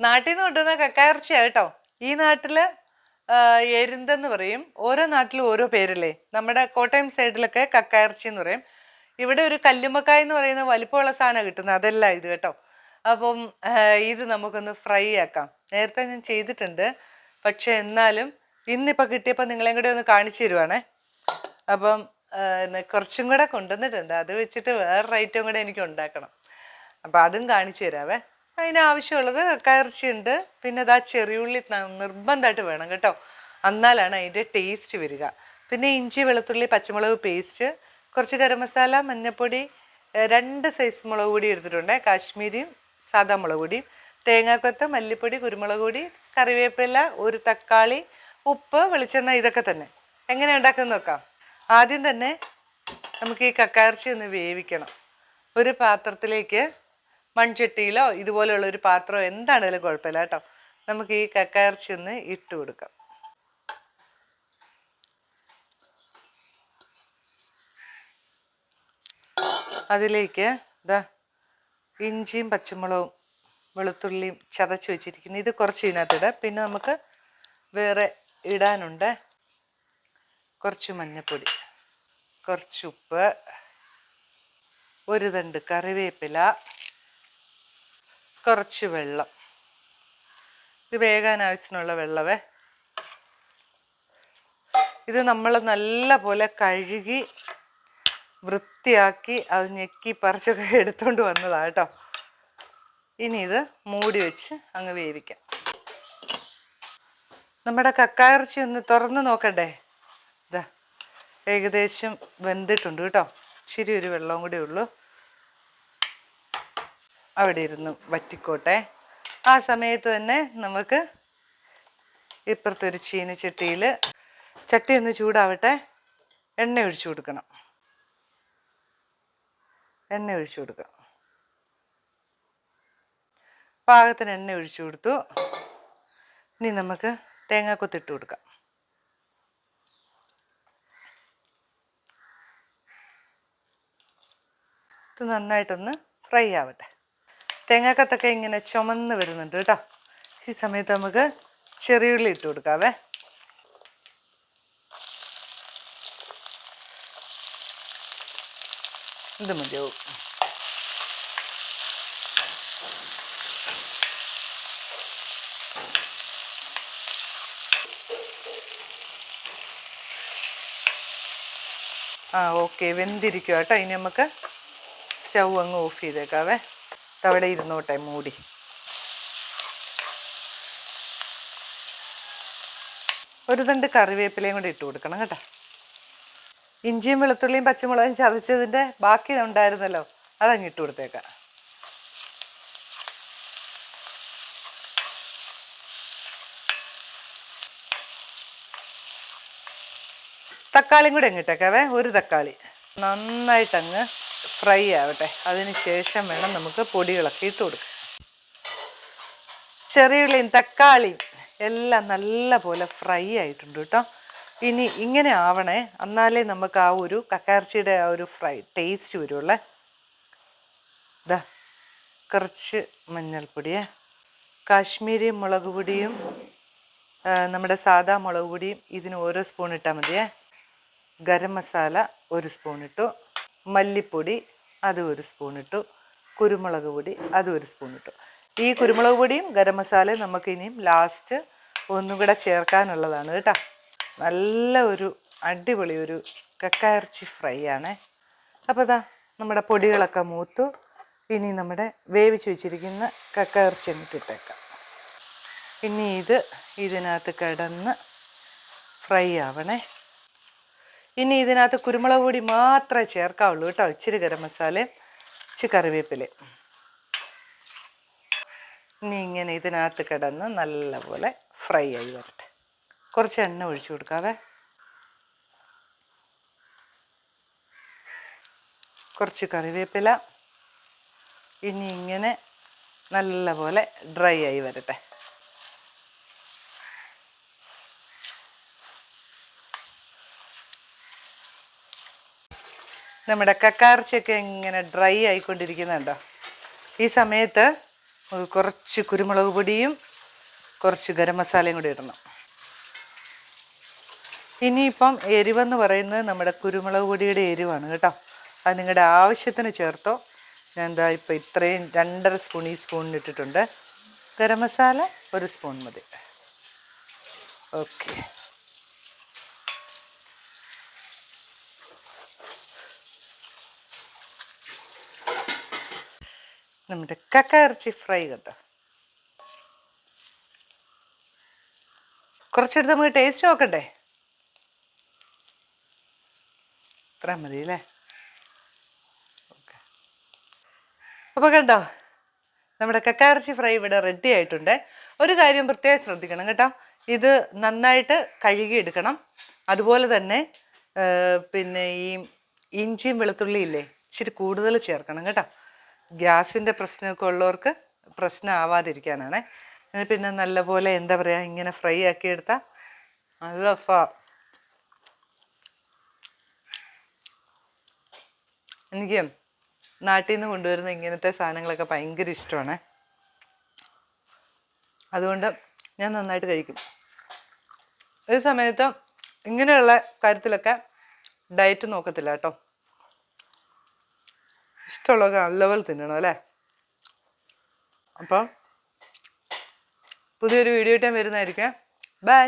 നാട്ടിൽ നിന്ന് കൊണ്ടുവന്ന കക്കയിറച്ചിയാ കേട്ടോ. ഈ നാട്ടിൽ എരുന്തെന്ന് പറയും. ഓരോ നാട്ടിലും ഓരോ പേരല്ലേ? നമ്മുടെ കോട്ടയം സൈഡിലൊക്കെ കക്കയിറച്ചി എന്ന് പറയും. ഇവിടെ ഒരു കല്ലുമ്മക്കായ എന്ന് പറയുന്ന വലിപ്പമുള്ള സാധനം കിട്ടുന്നത്. അതല്ല ഇത് കേട്ടോ. അപ്പം ഇത് നമുക്കൊന്ന് ഫ്രൈ ആക്കാം. നേരത്തെ ഞാൻ ചെയ്തിട്ടുണ്ട്. പക്ഷെ എന്നാലും ഇന്നിപ്പോൾ കിട്ടിയപ്പോൾ നിങ്ങളെയും കൂടെ ഒന്ന് കാണിച്ചു തരുവാണേ. അപ്പം കുറച്ചും കൂടെ കൊണ്ടുവന്നിട്ടുണ്ട്. അത് വെച്ചിട്ട് വേറൊരു ഐറ്റം കൂടെ എനിക്ക് ഉണ്ടാക്കണം. അപ്പം അതും കാണിച്ചു തരാവേ. അതിന് ആവശ്യമുള്ളത് പിന്നെ അത് അതാ ചെറിയുള്ളി നിർബന്ധമായിട്ട് വേണം കേട്ടോ. എന്നാലാണ് അതിന്റെ ടേസ്റ്റ് വരിക. പിന്നെ ഇഞ്ചി വെളുത്തുള്ളി പച്ചമുളക് പേസ്റ്റ് കുറച്ച് ഗരം മസാല മഞ്ഞൾപ്പൊടി രണ്ട് സൈസ് മുളക് പൊടി എടുത്തിട്ടുണ്ട്. കാശ്മീരിയും സാദാ മുളക് പൊടിയും. തേങ്ങാക്കൊത്ത് മല്ലിപ്പൊടി കുരുമുളക് പൊടി കറിവേപ്പില ഒരു തക്കാളി ഉപ്പ് വെളിച്ചെണ്ണ ഇതൊക്കെ തന്നെ. എങ്ങനെ ഉണ്ടാക്കുന്നത് നോക്കാം. ആദ്യം തന്നെ നമുക്ക് ഈ കക്കാർച്ചി ഒന്ന് വേവിക്കണം. ഒരു പാത്രത്തിലേക്ക് മൺചട്ടിയിലോ ഇതുപോലെയുള്ള ഒരു പാത്രമോ എന്താണേലും കുഴപ്പമില്ല കേട്ടോ. നമുക്ക് ഈ കക്കയിറച്ചി ഒന്ന് ഇട്ട് കൊടുക്കാം. അതിലേക്ക് ഇതാ ഇഞ്ചിയും പച്ചമുളകും വെളുത്തുള്ളിയും ചതച്ച് വെച്ചിരിക്കുന്നു. ഇത് കുറച്ച് ഇതിനകത്തിടാം പിന്നെ നമുക്ക് വേറെ ഇടാനുണ്ട് കുറച്ച് മഞ്ഞൾപ്പൊടി കുറച്ച് ഉപ്പ് ഒരു തണ്ട് കറിവേപ്പില കുറച്ച് വെള്ളം. ഇത് വേകാൻ ആവശ്യത്തിനുള്ള വെള്ളമേ ഇത് നമ്മൾ നല്ല പോലെ കഴുകി വൃത്തിയാക്കി അത് ഞെക്കി പറിച്ചൊക്കെ എടുത്തോണ്ട് വന്നതാണ് കേട്ടോ. ഇനി ഇത് മൂടി വെച്ച് അങ്ങ് വേവിക്കാം. നമ്മുടെ കക്കായിറച്ചി ഒന്ന് തുറന്ന് നോക്കണ്ടേ? ഇതാ ഏകദേശം വെന്തിട്ടുണ്ട് കേട്ടോ. ഇച്ചിരി ഒരു വെള്ളവും കൂടി ഉള്ളൂ. അവിടെ ഇരുന്ന് വറ്റിക്കോട്ടെ. ആ സമയത്ത് തന്നെ നമുക്ക് ഇപ്പുറത്തൊരു ചീന ചീനച്ചട്ടിയിൽ ചട്ടി ഒന്ന് ചൂടാവട്ടെ. എണ്ണ ഒഴിച്ചു കൊടുക്കണം. എണ്ണ ഒഴിച്ചു കൊടുക്കാം. പാകത്തിന് എണ്ണ ഒഴിച്ചു കൊടുത്തു. ഇനി നമുക്ക് തേങ്ങാക്കൊത്തിട്ട് കൊടുക്കാം. നന്നായിട്ടൊന്ന് ഫ്രൈ ആവട്ടെ. തേങ്ങാക്കത്തൊക്കെ ഇങ്ങനെ ചുമന്ന് വരുന്നുണ്ട് കേട്ടോ. ഈ സമയത്ത് നമുക്ക് ചെറിയുള്ളി ഇട്ട് കൊടുക്കാവേ. ഇത് മതിയാവും. ആ ഓക്കെ വെന്തിരിക്കുക കേട്ടോ. ഇനി നമുക്ക് സ്റ്റൗ അങ്ങ് ഓഫ് ചെയ്തേക്കാവേ. അവിടെ ഇരുന്നോട്ടെ മൂടി. ഒരു തണ്ട് കറിവേപ്പിലയും കൂടി ഇട്ട് കൊടുക്കണം കേട്ടോ. ഇഞ്ചിയും വെളുത്തുള്ളിയും പച്ചമുളകും ചതച്ചതിന്റെ ബാക്കി ഉണ്ടായിരുന്നല്ലോ അതങ്ങ് ഇട്ട് കൊടുത്തേക്കാം. തക്കാളിയും കൂടി അങ്ങിട്ടേക്കാവേ ഒരു തക്കാളി. നന്നായിട്ടങ്ങ് ഫ്രൈ ആവട്ടെ. അതിന് ശേഷം വേണം നമുക്ക് പൊടികളൊക്കെ ഇട്ട് കൊടുക്കാൻ. ചെറിയുള്ളിയും തക്കാളിയും എല്ലാം നല്ല പോലെ ഫ്രൈ ആയിട്ടുണ്ട് കേട്ടോ. ഇനി ഇങ്ങനെ ആവണേ എന്നാലേ നമുക്ക് ആ ഒരു കക്കാർച്ചിയുടെ ആ ഒരു ഫ്രൈ ടേസ്റ്റ് വരുള്ളേ. ഇതാ കുറച്ച് മഞ്ഞൾപ്പൊടിയേ. കാശ്മീരി മുളക് പൊടിയും നമ്മുടെ സാദാ മുളക് പൊടിയും ഇതിന് ഓരോ സ്പൂൺ ഇട്ടാൽ മതിയേ. ഗരം മസാല ഒരു സ്പൂൺ ഇട്ടു. മല്ലിപ്പൊടി അത് ഒരു സ്പൂൺ ഇട്ടു. കുരുമുളക് പൊടി അത് ഒരു സ്പൂൺ ഇട്ടു. ഈ കുരുമുളക് പൊടിയും ഗരം മസാലയും നമുക്ക് ഇനിയും ലാസ്റ്റ് ഒന്നും കൂടെ ചേർക്കാനുള്ളതാണ് കേട്ടോ. നല്ല ഒരു അടിപൊളി ഒരു കക്കയിറച്ചി ഫ്രൈ ആണ്. അപ്പോൾ ഇതാ നമ്മുടെ പൊടികളൊക്കെ മൂത്തു. ഇനി നമ്മുടെ വേവിച്ച് വെച്ചിരിക്കുന്ന കക്കയിറച്ചി അങ്ങോട്ട് ഇട്ടേക്കാം. ഇനി ഇത് ഇതിനകത്ത് കിടന്ന് ഫ്രൈ ആവണേ. ഇനി ഇതിനകത്ത് കുരുമുളക് പൊടി മാത്രമേ ചേർക്കാവുള്ളൂ കേട്ടോ. ഇച്ചിരി ഗരം മസാലയും ഇച്ചിരി കറിവേപ്പിലയും ഇനി ഇങ്ങനെ ഇതിനകത്ത് കിടന്ന് നല്ലപോലെ ഫ്രൈ ആയി വരട്ടെ. കുറച്ച് എണ്ണ ഒഴിച്ചു കൊടുക്കാവേ. കുറച്ച് കറിവേപ്പില. ഇനി ഇങ്ങനെ നല്ലപോലെ ഡ്രൈ ആയി വരട്ടെ. നമ്മുടെ കക്കാർച്ചയൊക്കെ ഇങ്ങനെ ഡ്രൈ ആയിക്കൊണ്ടിരിക്കുന്നുണ്ടോ? ഈ സമയത്ത് കുറച്ച് കുരുമുളക് പൊടിയും കുറച്ച് ഗരം മസാലയും കൂടി ഇടണം. ഇനിയിപ്പം എരിവെന്ന് പറയുന്നത് നമ്മുടെ കുരുമുളക് പൊടിയുടെ എരിവാണ് കേട്ടോ. അത് നിങ്ങളുടെ ആവശ്യത്തിന് ചേർത്തോ. ഞാൻ എന്താ ഇപ്പം ഇത്രയും രണ്ടര സ്പൂൺ ഈ സ്പൂണിന് ഇട്ടിട്ടുണ്ട്. ഗരം മസാല ഒരു സ്പൂൺ മതി. ഓക്കെ. നമ്മുടെ കക്ക ഇറച്ചി ഫ്രൈ കേട്ടോ. കുറച്ചെടുത്ത് നമുക്ക് ടേസ്റ്റ് നോക്കണ്ടേ? ഇത്ര മതി അല്ലേ? അപ്പോൾ കണ്ടോ നമ്മുടെ കക്കാർച്ചി ഫ്രൈ ഇവിടെ റെഡി ആയിട്ടുണ്ട്. ഒരു കാര്യം പ്രത്യേകം ശ്രദ്ധിക്കണം കേട്ടോ. ഇത് നന്നായിട്ട് കഴുകിയെടുക്കണം. അതുപോലെ തന്നെ പിന്നെ ഈ ഇഞ്ചിയും വെളുത്തുള്ളിയില്ലേ ഇച്ചിരി കൂടുതൽ ചേർക്കണം കേട്ടോ. ഗ്യാസിന്റെ പ്രശ്നമൊക്കെ ഉള്ളവർക്ക് പ്രശ്നമാവാതിരിക്കാനാണ്. ഇത് പിന്നെ നല്ലപോലെ എന്താ പറയുക ഇങ്ങനെ ഫ്രൈ ആക്കി എടുത്താൽ നല്ല ഫാ. എനിക്ക് നാട്ടിൽ നിന്ന് കൊണ്ടുവരുന്ന ഇങ്ങനത്തെ സാധനങ്ങളൊക്കെ ഭയങ്കര ഇഷ്ടമാണ്. അതുകൊണ്ട് ഞാൻ നന്നായിട്ട് കഴിക്കും. ഈ സമയത്ത് ഇങ്ങനെയുള്ള കാര്യത്തിലൊക്കെ ഡയറ്റ് നോക്കത്തില്ല കേട്ടോ. ഇഷ്ടമുള്ളതൊക്കെ നല്ലപോലെ തിന്നണം അല്ലേ? അപ്പം പുതിയൊരു വീഡിയോ ഇട്ടാൻ വരുന്നതായിരിക്കും. ബൈ